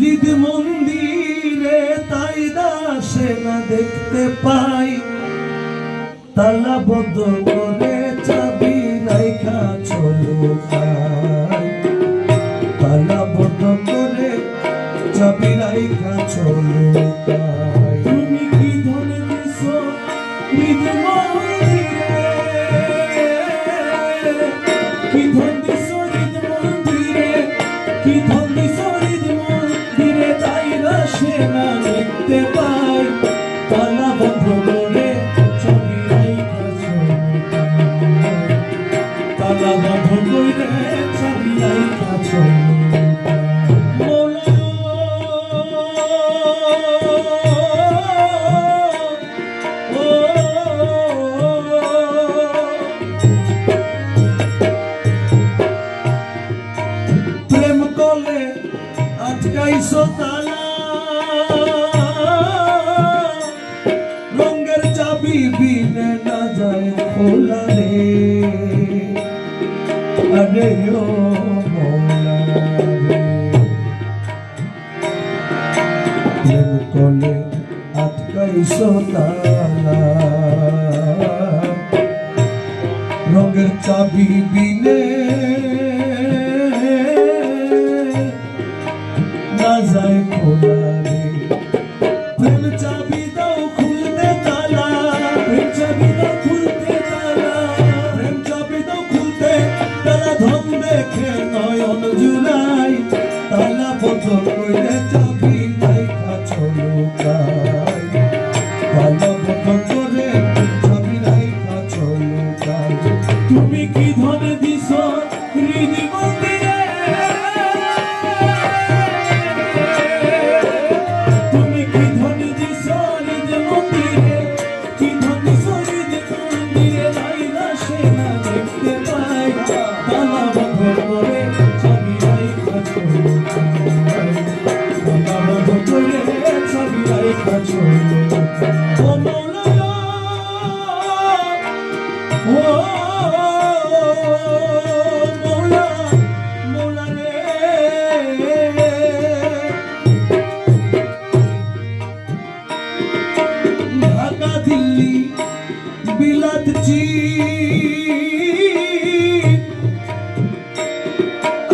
মসজিদ মন্দিরে তাই দাসে না দেখতে পাই। তালা বদ্ধ করে চাবি রাইখা চলো তালা বদ্ধ করে চাবি রাইখা চলো কি ধরে কি ধরে আসে না দেখতে পাই। তালা বন্ধ করে ছবি তালা বন্ধ করে ছবি। প্রেম করলে আটকাইছো তালা। রে ও প্রেম কলে আটকাইছ রঙের চাবি তুমি কি ধন দিয়ে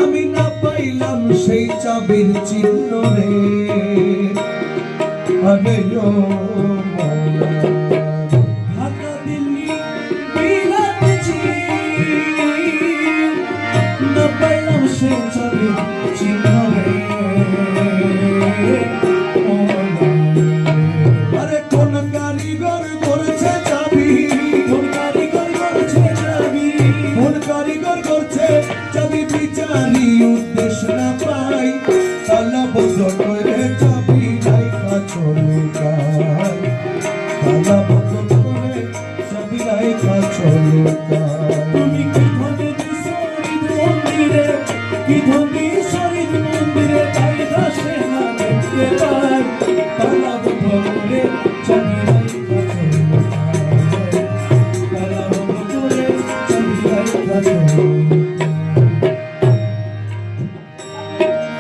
আমি না পাইলাম সেই চাবির চিহ্ন রে। আরে করছে যদি বিচারি উদ্দেশ্য না পাই তালা বন্ধ করে চাবি রাইখা চলো গাই তালা বন্ধ করে চাবি রাইখা চলো গাই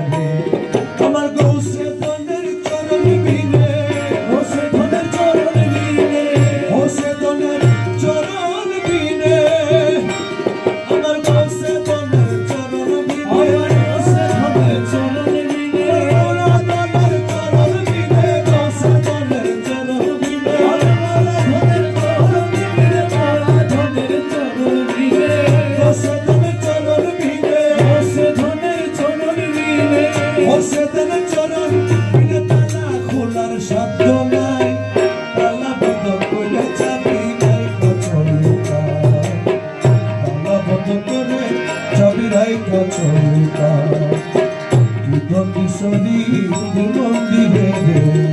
Amen. ti sadi, ti mo ti bebe.